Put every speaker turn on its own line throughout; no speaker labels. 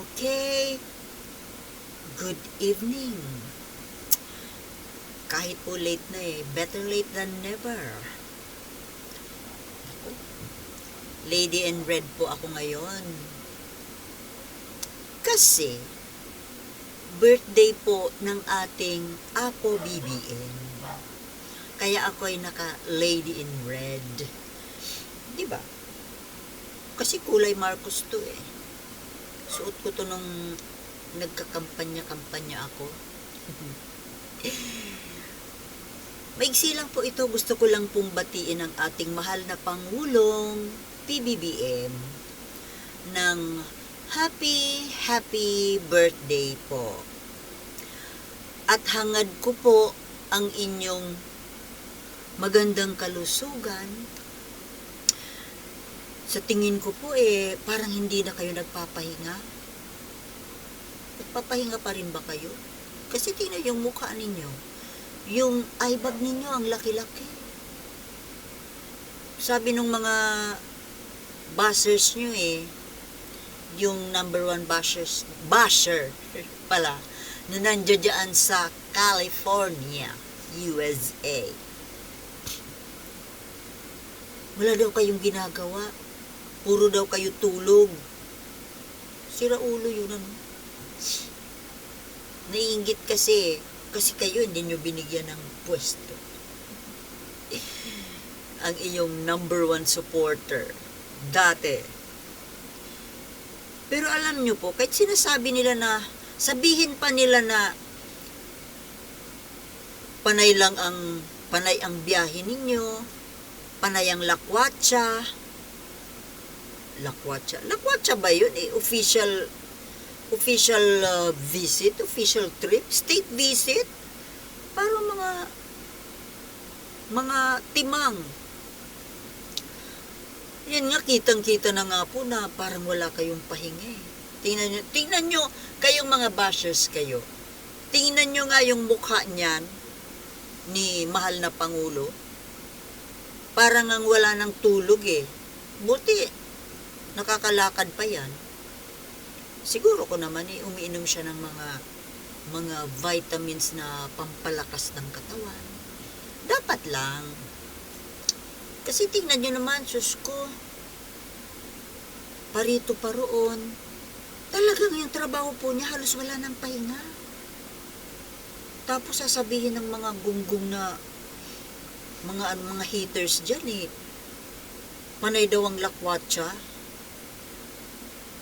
Okay. Good evening. Kahit po late na eh, better late than never. Lady in red po ako ngayon. Kasi, birthday po ng ating Apo BBN. Kaya ako ay naka lady in red. Di ba? Kasi kulay Marcos to eh. Suot ko to nung nagkakampanya-kampanya ako. Maigsi lang po ito. Gusto ko lang pong batiin ang ating mahal na Pangulong PBBM ng happy, happy birthday po. At hangad ko po ang inyong magandang kalusugan. Sa tingin ko po eh, parang hindi na kayo nagpapahinga. Nagpapahinga pa rin ba kayo? Kasi tingnan yung mukha ninyo. Yung eye bag ninyo ang laki-laki. Sabi nung mga bashers nyo eh, yung number one bashers, basher pala, na nandiyan sa California, USA. Wala daw kayong ginagawa. Puro daw kayo tulog. Sira ulo yun ano. Naiingit kasi. Kasi kayo hindi nyo binigyan ng pwesto. Ang iyong number one supporter. Dati. Pero alam nyo po, kahit sinasabi nila na, sabihin pa nila na panay lang ang panay ang biyahe ninyo, panay ang lakwatsa. Lakwatsa. Lakwatsa ba yun? Eh, official official uh, visit, official trip, state visit. Parang mga mga timang. Yan nga, kitang-kita na nga po na parang wala kayong pahinga eh. Tingnan nyo, tingnan nyo, kayong mga bashers kayo. Tingnan nyo nga yung mukha niyan ni mahal na Pangulo. Parang ang wala ng tulog eh. Buti, nakakalakad pa yan. Siguro ko naman eh, umiinom siya ng mga mga vitamins na pampalakas ng katawan. Dapat lang. Kasi tingnan nyo naman, sus ko, parito pa roon. Talagang yung trabaho po niya, halos wala ng pahinga. Tapos sasabihin ng mga gunggong na mga mga haters diyan eh. Panay daw ang lakwatsa.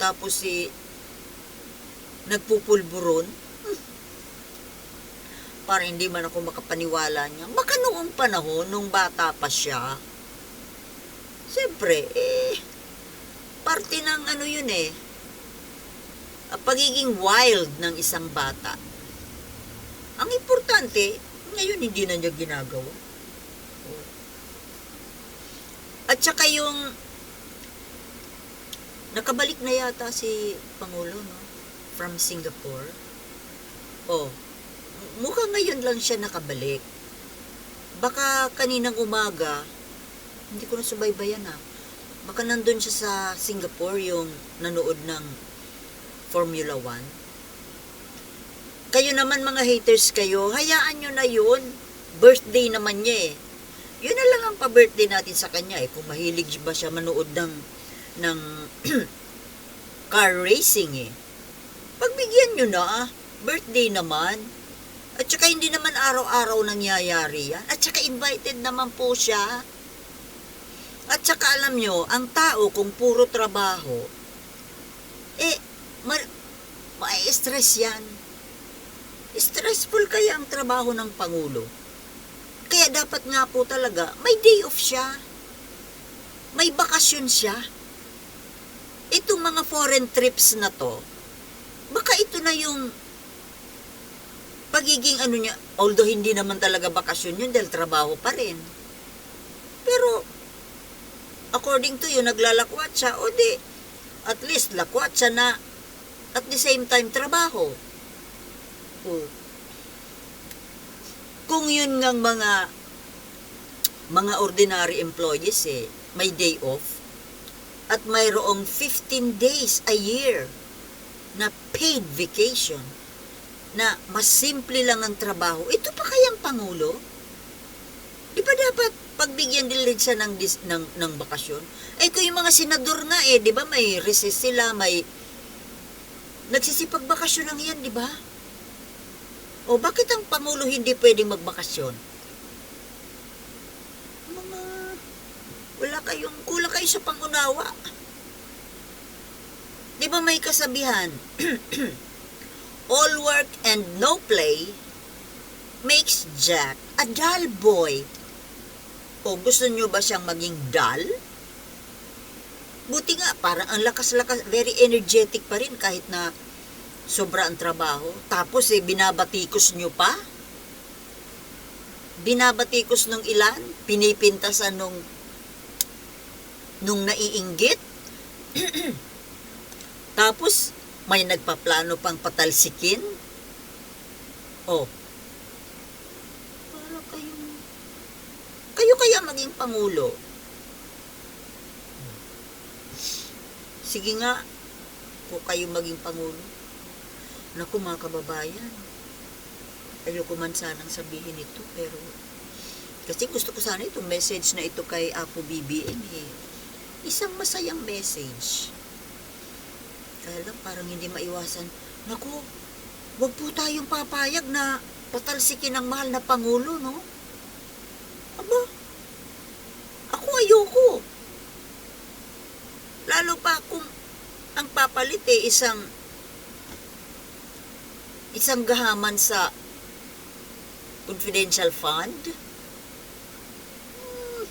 Tapos si nagpupulburon. Hmm. Para hindi man ako makapaniwala niya. Baka noong panahon, nung bata pa siya, siyempre, eh, parte ng ano yun eh, pagiging wild ng isang bata. Ang importante, ngayon hindi na niya ginagawa. At saka yung nakabalik na yata si Pangulo, no? From Singapore. Oh, mukha ngayon lang siya nakabalik. Baka kaninang umaga, hindi ko na subaybayan ha. Baka nandun siya sa Singapore yung nanood ng Formula 1. Kayo naman mga haters kayo, hayaan nyo na yun. Birthday naman niya eh. Yun na lang ang pa-birthday natin sa kanya eh. Kung mahilig ba siya manood ng, ng car racing eh. Pagbigyan nyo na, birthday naman. At saka hindi naman araw-araw nangyayari yan. At saka invited naman po siya. At saka alam nyo, ang tao kung puro trabaho, eh, ma- ma-stress yan. Stressful kaya ang trabaho ng Pangulo. Kaya dapat nga po talaga, may day off siya. May bakasyon siya. Itong mga foreign trips na to, baka ito na yung pagiging ano niya, although hindi naman talaga bakasyon yun dahil trabaho pa rin. Pero, according to you, naglalakwat siya, o di, at least lakwat siya na at the same time trabaho. O, kung yun ngang mga mga ordinary employees eh, may day off at mayroong 15 days a year na paid vacation na mas simple lang ang trabaho. Ito pa kayang Pangulo? Di ba dapat pagbigyan din siya ng, dis, ng, ng bakasyon? Eh kung yung mga senador nga eh, di ba may recess sila, may nagsisipag bakasyon lang yan, di ba? O bakit ang Pangulo hindi pwedeng magbakasyon? Mga, wala kayong, kulang kayo sa pangunawa. Di ba may kasabihan? All work and no play makes Jack a dull boy. O gusto nyo ba siyang maging dull? Buti nga, parang ang lakas-lakas, very energetic pa rin kahit na sobra ang trabaho. Tapos eh, binabatikos nyo pa? Binabatikos nung ilan? Pinipintasan nung nung naiinggit? Tapos, may nagpaplano pang patalsikin? Oh. Para kayong... Kayo kaya maging pangulo? Sige nga, kung kayo maging pangulo. Naku mga kababayan, ayoko man sanang sabihin ito, pero kasi gusto ko sana itong message na ito kay Apo BBM eh. Isang masayang message. Kaya lang parang hindi maiwasan. Naku, wag po tayong papayag na patalsikin ang mahal na Pangulo, no? Aba, ako ayoko. Lalo pa kung ang papalit eh, isang isang gahaman sa confidential fund. Hmm,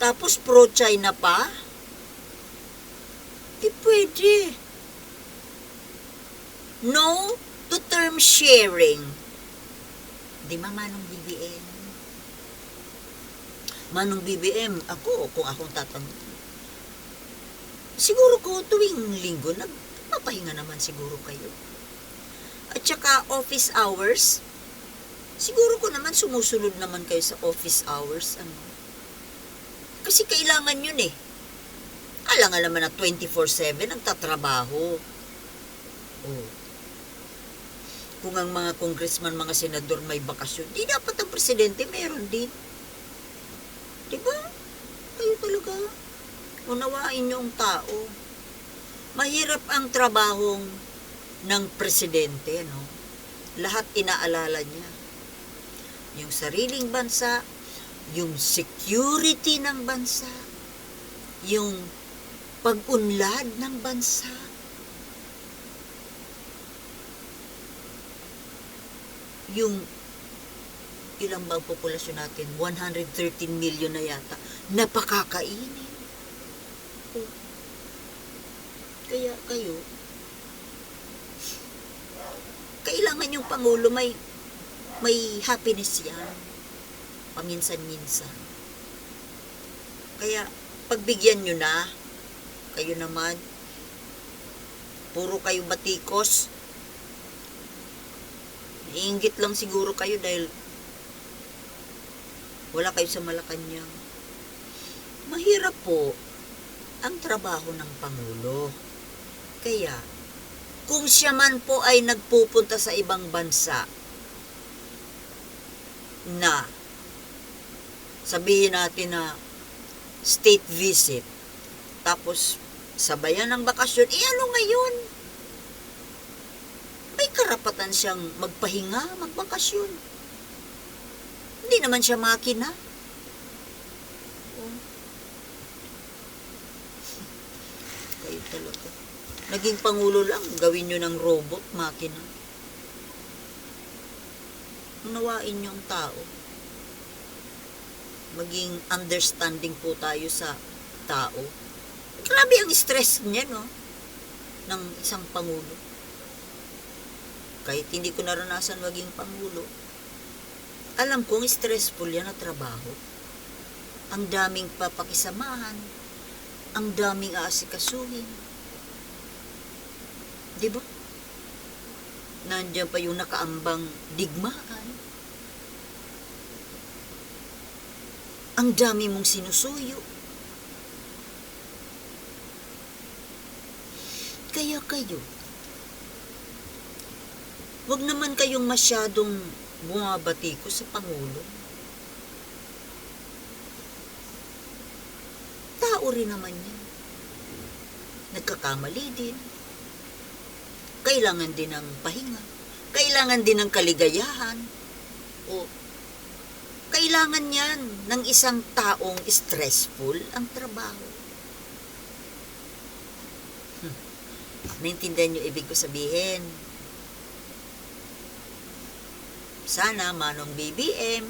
tapos pro-China pa. Pwede. No to term sharing. Di ba manong BBM? Manong BBM, ako, kung akong tatanggap. Siguro ko tuwing linggo, nagpapahinga naman siguro kayo. At saka office hours, siguro ko naman sumusunod naman kayo sa office hours. Ano? Kasi kailangan yun eh. Kailangan naman na 24-7 ang tatrabaho. Oh. Kung ang mga congressman, mga senador may bakasyon, di dapat ang presidente meron din. Di ba? Kayo talaga. Unawain niyo ang tao. Mahirap ang trabahong ng presidente, no? Lahat inaalala niya. Yung sariling bansa, yung security ng bansa, yung pag-unlad ng bansa. Yung ilang bang populasyon natin? 113 million na yata. Napakakainin. Oh. Kaya kayo, kailangan yung Pangulo may may happiness yan. Paminsan-minsan. Kaya, pagbigyan nyo na, kayo naman, puro kayo batikos, naiingit lang siguro kayo dahil wala kayo sa Malacanang. Mahirap po ang trabaho ng Pangulo. Kaya, kung siya man po ay nagpupunta sa ibang bansa na sabihin natin na state visit tapos sabayan ng bakasyon, eh ano ngayon? May karapatan siyang magpahinga, magbakasyon. Hindi naman siya makina. Oh. Kayo talaga. Naging pangulo lang, gawin nyo ng robot, makina. Unawain nyo tao. Maging understanding po tayo sa tao. Grabe ang stress niya, no? Ng isang pangulo. Kahit hindi ko naranasan maging pangulo, alam kong stressful yan na trabaho. Ang daming papakisamahan, ang daming aasikasuhin. Di ba? Nandiyan pa yung nakaambang digmaan. Ang dami mong sinusuyo. Kaya kayo, Huwag naman kayong masyadong bumabati ko sa Pangulo. Tao rin naman yan. Nagkakamali din. Kailangan din ng pahinga. Kailangan din ng kaligayahan. O, kailangan yan ng isang taong stressful ang trabaho. Hmm. Naintindihan niyo ibig ko sabihin? Sana, Manong BBM,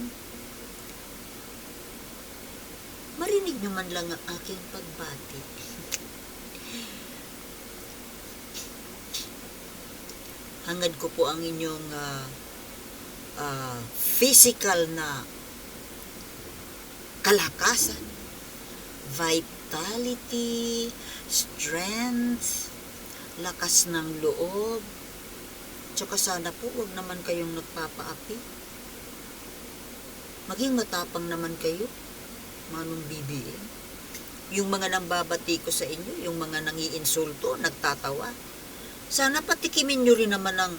marinig niyo man lang ang aking pagbati. Hangad ko po ang inyong ah, ah, physical na kalakasan, vitality, strength, lakas ng loob, Tsaka sana po, wag naman kayong nagpapaapi. Maging matapang naman kayo, manong BBM. Yung mga nambabati ko sa inyo, yung mga nangiinsulto, nagtatawa. Sana patikimin nyo rin naman ng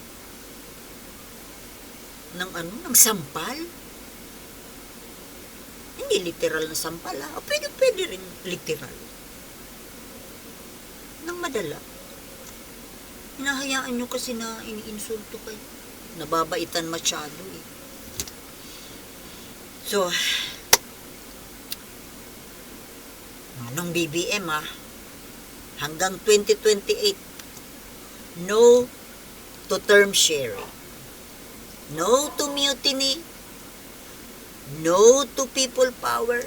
ng ano, ng sampal. Hindi literal na sampal ha. O pwede, pwede rin literal. Nang madala. Hinahayaan nyo kasi na iniinsulto kayo. Nababaitan masyado eh. So, Manong BBM ah, hanggang 2028, no to term sharing. No to mutiny. No to people power.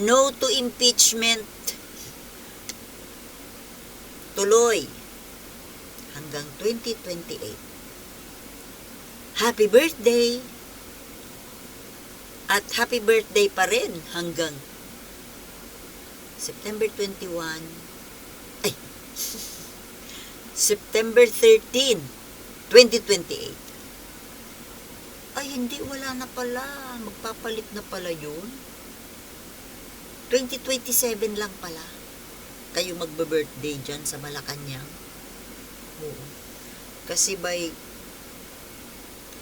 No to impeachment. Tuloy hanggang 2028. Happy birthday! At happy birthday pa rin hanggang September 21. Ay! September 13, 2028. Ay, hindi, wala na pala. Magpapalit na pala yun. 2027 lang pala. Kayo magbe-birthday dyan sa Malacanang. Kasi by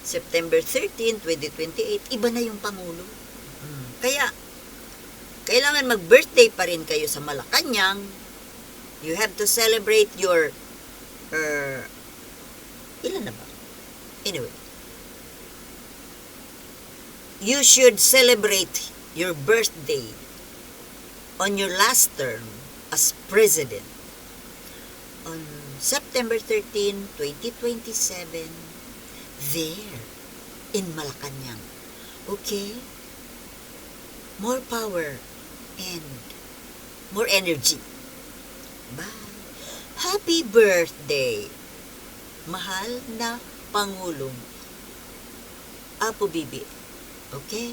September 13, 2028, iba na yung Pangulo. Kaya, kailangan mag-birthday pa rin kayo sa Malacanang. You have to celebrate your, uh, ilan na ba? Anyway, you should celebrate your birthday on your last term as president on September 13, 2027, there in Malacanang. Okay? More power and more energy. Bye. Happy birthday, mahal na Pangulong Apo Bibi. Okay?